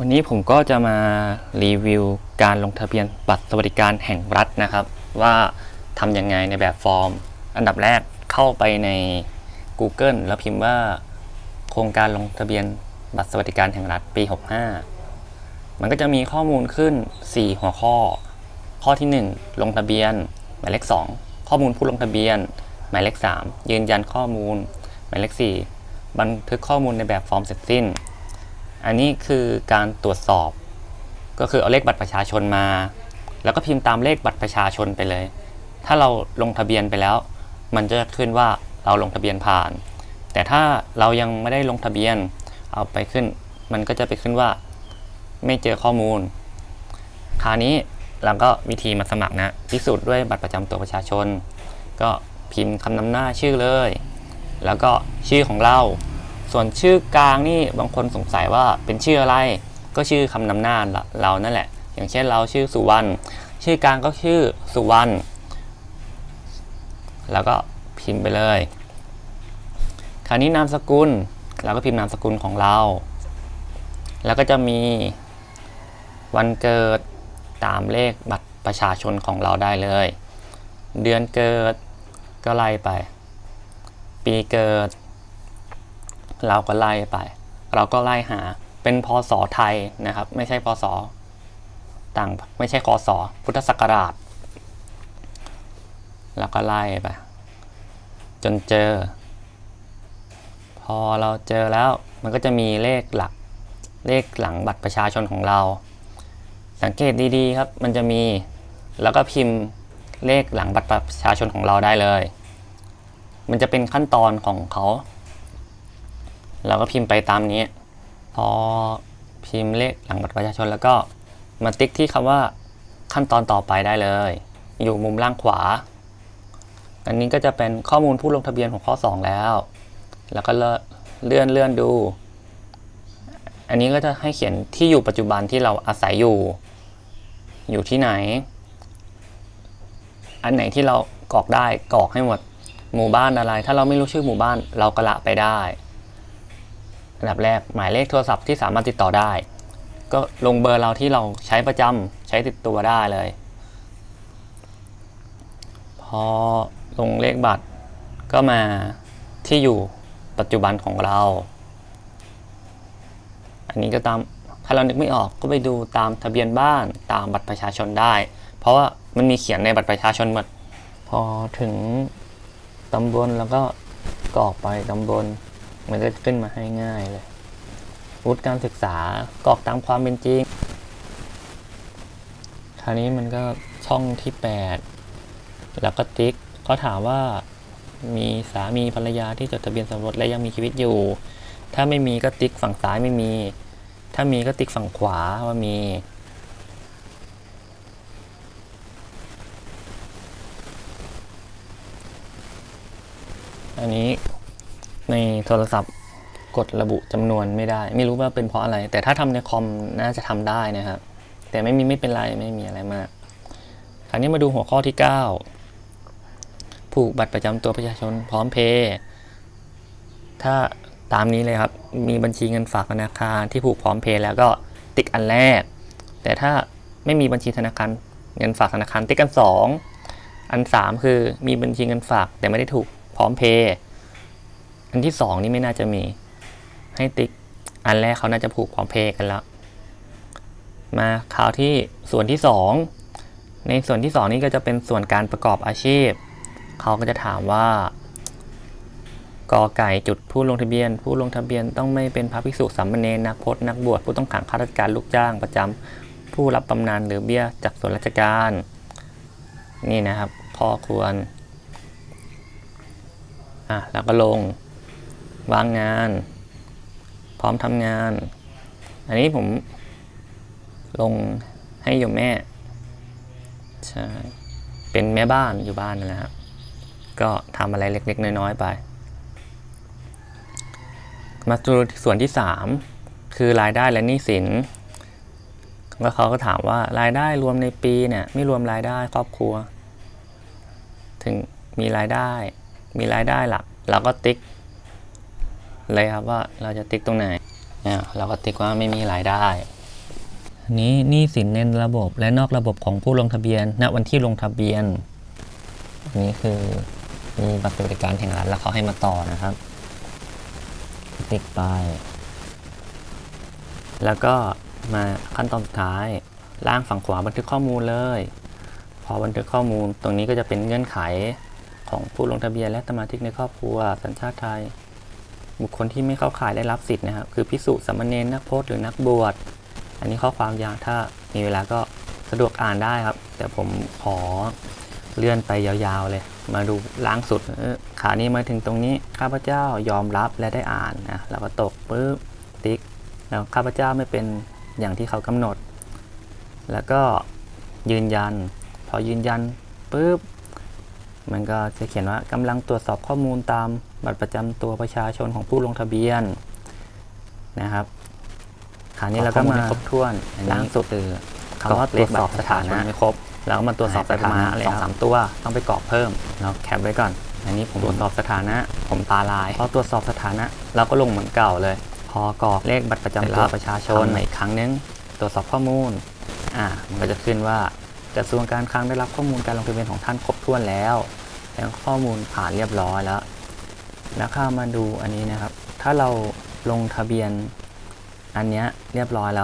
วันนี้ผมก็จะมารีวิวการลงทะเบียนบัตรสวัสดิการแห่งรัฐนะครับ ว่าทำยังไงในแบบฟอร์ม อันดับแรกเข้าไปใน Google แล้วพิมพ์ว่า โครงการลงทะเบียนบัตรสวัสดิการแห่งรัฐปี 65 มันก็จะมีข้อมูลขึ้น 4 หัวข้อ ข้อที่ 1 ลงทะเบียน หมายเลข 2 ข้อมูลผู้ลงทะเบียน หมายเลข 3 ยืนยันข้อมูล หมายเลข 4 บันทึกข้อมูลในแบบฟอร์มเสร็จสิ้น อันนี้คือการตรวจสอบ ก็คือเอาเลขบัตรประชาชนมา แล้วก็พิมพ์ตามเลขบัตรประชาชนไปเลย ถ้าเราลงทะเบียนไปแล้ว มันจะขึ้นว่าเราลงทะเบียนผ่าน แต่ถ้าเรายังไม่ได้ลงทะเบียน เอาไปขึ้น มันก็จะไปขึ้นว่า ไม่เจอข้อมูล คราวนี้เราก็วิธีมาสมัครนะพิสูจน์ด้วยบัตรประจำตัวประชาชน ก็พิมพ์คำนำหน้าชื่อเลย แล้วก็ชื่อของเรา ส่วนชื่อกลางนี่บางคนสงสัยว่าเป็นชื่ออะไร ก็ชื่อคำนำหน้าเรานั่นแหละ อย่างเช่นเราชื่อสุวรรณชื่อกลางก็ชื่อสุวรรณแล้วก็พิมพ์ไปเลย คราวนี้นามสกุลเราก็พิมพ์นามสกุลของเรา แล้วก็จะมีวันเกิดตามเลขบัตรประชาชนของเราได้เลย เดือนเกิดก็ไล่ไป ปีเกิด เราก็ไล่ไป เราก็ไล่หาเป็นพศไทยนะครับ ไม่ใช่พศต่างไม่ใช่คศพุทธศักราช แล้วก็ไล่ไป จนเจอ พอเราเจอแล้วมันก็จะมีเลขหลักเลขหลังบัตรประชาชนของเรา สังเกตดีๆครับ มันจะมีแล้วก็พิมพ์เลขหลังบัตรประชาชนของเราได้เลย มันจะเป็นขั้นตอนของเขา เราก็พิมพ์ไปตามนี้ พอพิมพ์เลขหลังบัตรประชาชนแล้วก็มาติ๊กที่คำว่าขั้นตอนต่อไปได้เลย อยู่มุมล่างขวา อันนี้ก็จะเป็นข้อมูลผู้ลงทะเบียนของข้อ 2 แล้ว แล้วก็เลื่อนเลื่อนดู อันนี้ก็จะให้เขียนที่อยู่ปัจจุบันที่เราอาศัยอยู่ อยู่ที่ไหน อันไหนที่เรากรอกได้กรอกให้หมด หมู่บ้านอะไร ถ้าเราไม่รู้ชื่อหมู่บ้านเราก็ละไปได้ อันดับแรกหมายเลขโทรศัพท์ที่สามารถติดต่อได้ ก็ลงเบอร์เราที่เราใช้ประจำใช้ติดตัวได้เลย พอลงเลขบัตรก็มาที่อยู่ปัจจุบันของเรา อันนี้ก็ตามถ้าเรานึกไม่ออกก็ไปดูตามทะเบียนบ้านตามบัตรประชาชนได้ เพราะว่ามันมีเขียนในบัตรประชาชนหมดพอถึงตำบลแล้วก็กรอกไปตำบล มันก็ขึ้นมาให้ง่ายเลยวุฒิการศึกษากรอกตามความเป็นจริง คราวนี้มันก็ช่องที่ 8 แล้วก็ติ๊กก็ถามว่ามีสามีภรรยาที่จดทะเบียนสมรสและยังมีชีวิตอยู่ ถ้าไม่มีก็ติ๊กฝั่งซ้ายไม่มี ถ้ามีก็ติ๊กฝั่งขวาว่ามี อันนี้ ในโทรศัพท์กดระบุจำนวนไม่ได้ ไม่รู้ว่าเป็นเพราะอะไร แต่ถ้าทำในคอมน่าจะทำได้นะครับ แต่ไม่มีไม่เป็นไรไม่มีอะไรมาก คราวนี้มาดูหัวข้อที่ 9 ผูกบัตรประจำตัวประชาชนพร้อมเพย์ถ้าตามนี้เลยครับ มีบัญชีเงินฝากธนาคารที่ผูกพร้อมเพย์แล้วก็ติ๊กอันแรก แต่ถ้าไม่มีบัญชีธนาคารเงินฝากธนาคารติ๊กอันสองอันสามคือมีบัญชีเงินฝากแต่ไม่ได้ถูกพร้อมเพย์ อันที่สองนี่ไม่น่าจะมี ให้ติ๊ก อันแรกเขาน่าจะผูกพร้อมเพย์กันแล้ว มาข่าวที่ส่วนที่สองในส่วนที่สองนี่ก็จะเป็นส่วนการประกอบอาชีพ เขาก็จะถามว่ากอไก่จุดผู้ลงทะเบียน ผู้ลงทะเบียนต้องไม่เป็นพระภิกษุสามเณรนักพจนักบวชผู้ต้องขังข้าราชการลูกจ้างประจำผู้รับบำนาญหรือเบี้ยจากส่วนราชการ นี่นะครับข้อควรอะแล้วก็ลง วางงาน พร้อมทำงาน อันนี้ผมลงให้โยมแม่ ใช่ เป็นแม่บ้านอยู่บ้านนั่นแหละครับ ก็ทำอะไรเล็ก ๆ น้อย ๆ ไป มาดูส่วนที่ 3 คือรายได้และหนี้สินแล้วเขาก็ถามว่ารายได้รวมในปีเนี่ยไม่รวมรายได้ครอบครัว ถึงมีรายได้ มีรายได้หลักเราก็ติ๊ก เลยครับว่าเราจะติ๊กตรงไหนเนี่ยเราก็ติ๊กว่าไม่มีรายได้ นี้หนี้สินในระบบและนอกระบบของผู้ลงทะเบียน ณ วันที่ลงทะเบียนนนี้คือมีบัตรสวัสดิการแห่งรัฐแล้วเขาให้มาต่อนะครับ ติ๊กไป แล้วก็มาขั้นตอนสุดท้าย ล่างฝั่งขวาบันทึกข้อมูลเลย พอบันทึกข้อมูลตรงนี้ก็จะเป็นเงื่อนไขของผู้ลงทะเบียนและสมาชิกในครอบครัว สัญชาติไทย บุคคลที่ไม่เข้าข่ายได้รับสิทธิ์นะครับ คือพิสุสามเณรนักโพจน์หรือนักบวช อันนี้ข้อความยาวถ้ามีเวลาก็สะดวกอ่านได้ครับ แต่ผมขอเลื่อนไปยาวๆเลย มาดูล่างสุดออขานี้มาถึงตรงนี้ข้าพเจ้ายอมรับและได้อ่านนะแล้วก็ตกปุ๊บติ๊กแล้วข้าพเจ้าไม่เป็นอย่างที่เขากำหนด แล้วก็ยืนยัน พอยืนยันปุ๊บ มันก็จะเขียนว่ากำลังตรวจสอบข้อมูลตามบัตรประจำตัวประชาชนของผู้ลงทะเบียนนะครับคราวนี้เราก็มาครบถ้วนอันนี้สุดคือคำว่าตรวจสอบสถานะไม่ครบแล้วก็มาตรวจสอบสถานะสองสามตัวต้องไปกรอกเพิ่มเราแคปไว้ก่อน อันนี้ผมตรวจสอบสถานะ ผมตาลายพอตรวจสอบสถานะ เราก็ลงเหมือนเก่าเลย พอกรอกเลขบัตรประจำตัวประชาชนอีกครั้งนึง ตรวจสอบข้อมูลอ่ามันก็จะขึ้นว่า กระทรวงการคลังได้รับข้อมูลการลงทะเบียนของท่านครบถ้วนแล้วแล้วข้อมูลผ่านเรียบร้อยแล้วแล้วเข้ามาดูอันนี้นะครับ ถ้าเราลงทะเบียนอันเนี้ยเรียบร้อยแล้ว